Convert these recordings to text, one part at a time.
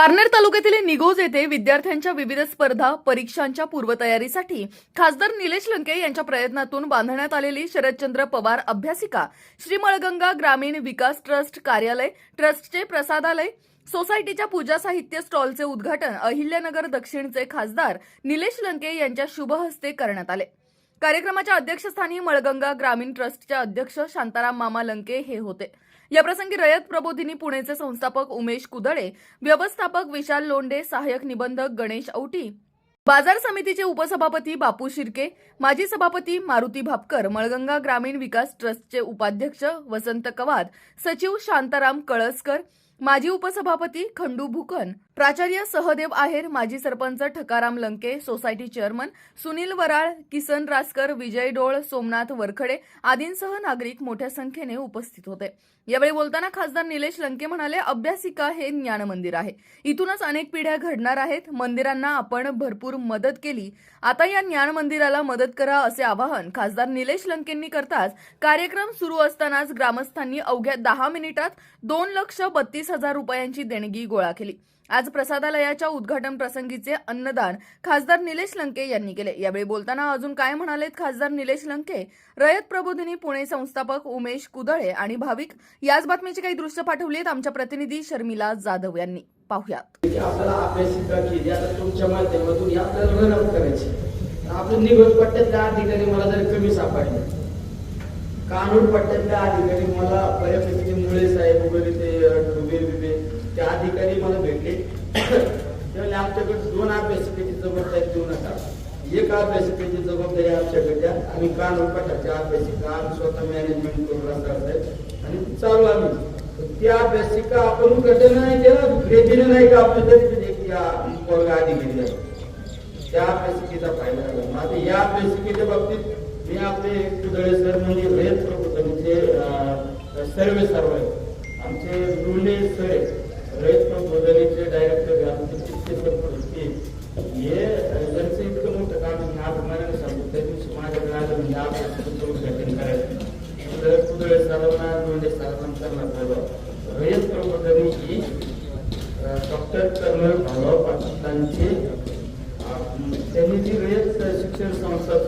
पारनेर तालुक्यातील निगोज येथे विद्यार्थ्यांच्या विविध स्पर्धा परीक्षांच्या पूर्वतयारीसाठी खासदार निलेश लंके यांच्या प्रयत्नातून बांधण्यात आलेली शरदचंद्र पवार अभ्यासिका श्री मळगंगा ग्रामीण विकास ट्रस्ट कार्यालय ट्रस्टचे प्रसादालय सोसायटीच्या पूजा साहित्य स्टॉलचे उद्घाटन अहिल्यानगर दक्षिणचे खासदार निलेश लंके यांच्या शुभहस्ते करण्यात आले. कार्यक्रमाच्या अध्यक्षस्थानी मळगंगा ग्रामीण ट्रस्टचे अध्यक्ष शांताराम मामा लंके हे होते. याप्रसंगी रयत प्रबोधिनी पुणेचे संस्थापक उमेश कुदळे व्यवस्थापक विशाल लोंडे सहाय्यक निबंधक गणेश औटी बाजार समितीचे उपसभापती बापू शिर्के माजी सभापती मारुती भापकर मळगंगा ग्रामीण विकास ट्रस्टचे उपाध्यक्ष वसंत कवाद सचिव शांताराम कळसकर माजी उपसभापती खंडू भुकन प्राचार्य सहदेव आहेर माजी सरपंच ठकाराम लंके सोसायटी चेअरमन सुनील वराळ किसन रासकर विजय डोळ सोमनाथ वरखडे आदींसह नागरिक मोठ्या संख्येने उपस्थित होते. यावेळी बोलताना खासदार निलेश लंके म्हणाले अभ्यासिका हे ज्ञान मंदिर आहे. इथूनच अनेक पिढ्या घडणार आहेत. मंदिरांना आपण भरपूर मदत केली. आता या ज्ञान मंदिराला मदत करा असे आवाहन खासदार निलेश लंकेंनी करताच कार्यक्रम सुरू असतानाच ग्रामस्थांनी अवघ्या दहा मिनिटात दोन लक्ष बत्तीस हजार रुपयांची देणगी गोळा केली. आज प्रसादालयाच्या उद्घाटन प्रसंगीचे अन्नदान खासदार निलेश लंके यांनी केले. यावेळी बोलताना अजून काय म्हणालेत खासदार निलेश लंके? रयत प्रबोधिनी पुणे संस्थापक उमेश कुदळे आणि भाविक याच बातमीची काही दृश्य पाठवलीत आमच्या प्रतिनिधी शर्मिला जाधव यांनी. पाहुयात. आपल्याला कानूर पट्ट्यातल्या अधिकारी मला बऱ्यापैकी मुळे साहेब वगैरे ते डुबे बिबे ते अधिकारी मला भेटले. आमच्याकडे दोन अभ्यासिकेची जबाबदारी देऊ नका. एक अभ्यासिकेची जबाबदारी आमच्याकडे द्या. आम्ही कानूर पट्ट्याच्या अभ्यासिका, आम्ही स्वतः मॅनेजमेंट करून असतात आणि ती चालू आम्ही. त्या अभ्यासिका आपण घटना नाही त्याला ग्रेडीने नाही का आपलं तरी आहे त्या अभ्यासिकेचा फ़ायदा आता या अभ्यासिकेच्या बाबतीत मी आपले कुदळे सर म्हणजे रयत प्रबोधनचे सर्वे सर्व आहेत. आमचे रुले सर रयत प्रबोधनेचे डायरेक्टर आमचे चित्ते सर पडते हे ज्यांचं इतकं मोठं काम आहे. आज सांगतो त्या दिवशी माझ्याकडे आलं म्हणजे अभ्यासिकेचं उद्घाटन करायचं. कुदळे कुदळे सरांना दोंडे सरांना करणार बोलवा रयत प्रबोधनी ही डॉक्टर कर्नल भाऊराव पाटीलांची त्यांनी जी वेळेस शिक्षण संस्था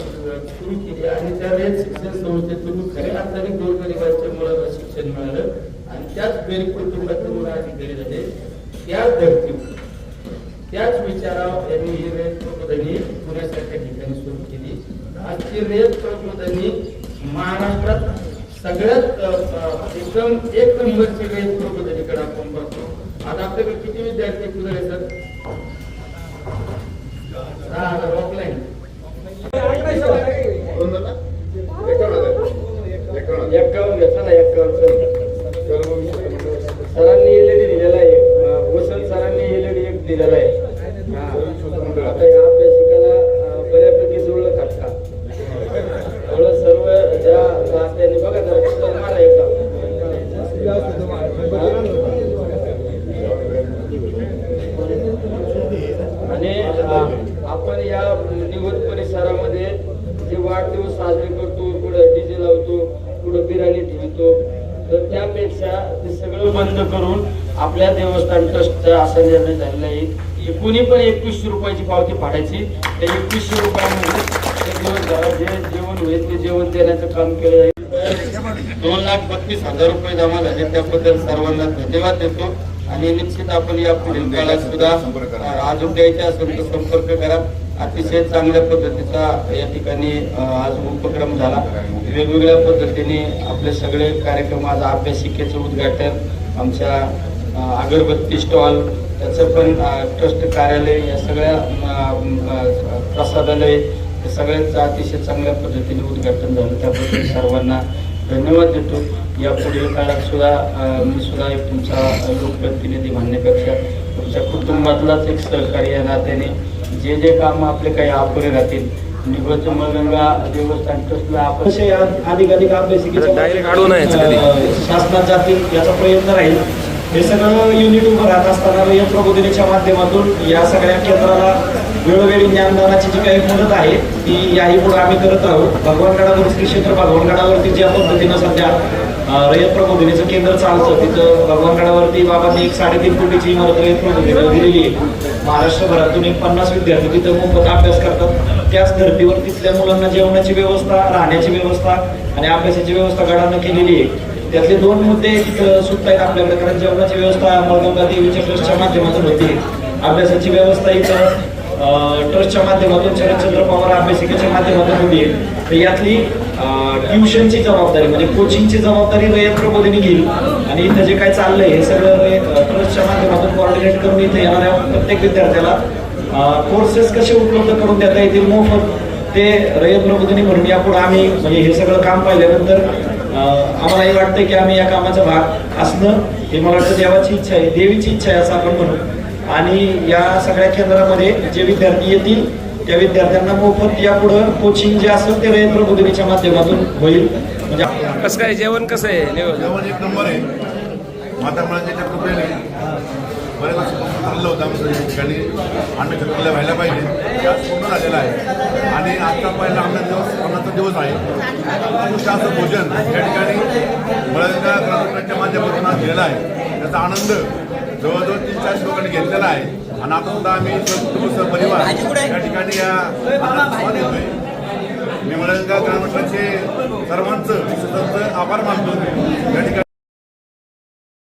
सुरू केली आणि त्या वेळेस शिक्षण संस्थेतून खऱ्या अर्थाने गोरगरिबांच्या मुलाला शिक्षण मिळालं आणि त्याच गरीब कुटुंबातून मुलं अधिकारी झाले. त्याच धर्तीवर त्याच विचारावर त्यांनी ही रयत प्रबोधनी पुण्यासारख्या ठिकाणी सुरू केली. आजची रयत प्रबोधनी महाराष्ट्रात सगळ्यात एकदम एक नंबरची रयत प्रबोधनीकडे आपण बघतो आता आपल्याकडे किती विद्यार्थी कुदळे सर? सरांनी एलईडी दिलेला आहे. अं, वसंत सरांनी एलईडी एक दिलेला आहे. हा. आता आपण या निवड परिसरामध्ये जे वाढदिवस साजरे करतो कुठं डीजे लावतो कुठं बिर्याणी ठेवतो तर त्यापेक्षा ते सगळं बंद करून आपल्या देवस्थान ट्रस्टचा असा निर्णय झालेला आहे. की कुणी पण एकवीसशे रुपयाची पावती फाडायची. त्या एकवीसशे रुपयामध्ये जे जेवण होईल ते जेवण देण्याचं काम केलं जाईल. दोन लाख बत्तीस हजार रुपये जमा झाले. त्याबद्दल सर्वांना धन्यवाद देतो. आणि निश्चित आपण या पुढील काळात सुद्धा अजून द्यायचे असेल तर संपर्क करा. अतिशय चांगल्या पद्धतीचा या ठिकाणी आज उपक्रम झाला. वेगवेगळ्या पद्धतीने आपले सगळे कार्यक्रम आज अभ्यासिकेचं उद्घाटन आमच्या अगरबत्ती स्टॉल त्याचं पण ट्रस्ट कार्यालय या सगळ्या प्रसादालय या सगळ्यांचं अतिशय चांगल्या पद्धतीने उद्घाटन झालं. त्याबद्दल सर्वांना धन्यवाद देतो. या पुढील काळात सुद्धा मी सुद्धा एक तुमचा लोकप्रतिनिधी म्हणण्यापेक्षा तुमच्या कुटुंबातलाच एक सहकारी या नात्याने जे जे काम आपले काही अपुरे राहतील निवृत्त मळगंगा देवस्थान ट्रस्टला आपण अभ्यासिकेच्या शासनात जातील याचा प्रयत्न राहील. हे सगळं युनिट उभं राहत असताना या प्रबोधिनीच्या माध्यमातून या सगळ्या केंद्राला वेळोवेळी ज्ञानदानाची जी काही मदत आहे ती याही पुढे आम्ही करत आहोत. भगवानगडावर श्री क्षेत्र भगवानगडावरती ज्या पद्धतीनं सध्या रयत प्रबोधिनीचं केंद्र चालतं तिथं भगवानगडावरती बाबांनी एक साडेतीन कोटीची इमारत रयत प्रबोधिनीला दिलेली आहे. महाराष्ट्रभरातून एक पन्नास विद्यार्थी तिथं मोफत अभ्यास करतात. त्याच धर्तीवर तिथल्या मुलांना जेवणाची व्यवस्था राहण्याची व्यवस्था आणि अभ्यासाची व्यवस्था गडानं केलेली आहे. त्यातले दोन मुद्दे सुटत आहेत आपल्याकडे कारण जेवणाची व्यवस्था मळगंगा देवीच्या ट्रस्टच्या माध्यमातून होती. अभ्यासाची व्यवस्था इथं ट्रस्टच्या माध्यमातून शरदचंद्र पवार अभ्यासिकेच्या माध्यमातून होती तर यातली ट्युशनची जबाबदारी म्हणजे कोचिंगची जबाबदारी रयत प्रबोधिनी घेईल. आणि इथं जे काय चाललंय हे सगळं ट्रस्टच्या माध्यमातून कॉर्डिनेट करून इथे येणाऱ्या प्रत्येक विद्यार्थ्याला कोर्सेस कसे उपलब्ध करून देता येतील मोफत ते रयत प्रबोधिनी म्हणून यापुढे आम्ही म्हणजे हे सगळं काम पाहिल्यानंतर आम्हाला आम्हालाही वाटतं की आम्ही या कामाचा भाग असणं हे मला वाटतं देवाची इच्छा आहे देवीची इच्छा आहे असं आपण म्हणू. आणि या सगळ्या केंद्रामध्ये जे विद्यार्थी येतील त्या विद्यार्थ्यांना मोफत यापुढं कोचिंग जे असेल ते रयत प्रबोधिनीच्या माध्यमातून होईल. म्हणजे कसं काय जेवण कसं आहे जेवण एक नंबर आहे. माता मुलांच्या कृपेने बरेच वर्षापासून चाललं होतं आमचं या ठिकाणी. अन्न चक्रीला व्हायला पाहिजे. आज पूर्ण झालेलं आहे. आणि आजचा पहिला अन्न दिवस अन्नाचा दिवस आहे. उत्कृष्ट असं भोजन या ठिकाणी ग्रामपंचायतच्या माध्यमातून आज दिलेला आहे. त्याचा आनंद जवळजवळ तीन चारशे लोकांनी घेतलेला आहे. आणि आता सुद्धा आम्ही सहपरिवार या ठिकाणी या मी वळंगा ग्रामपंचायतचे सर्वांचं विशेषतः आभार मानतो. या ठिकाणी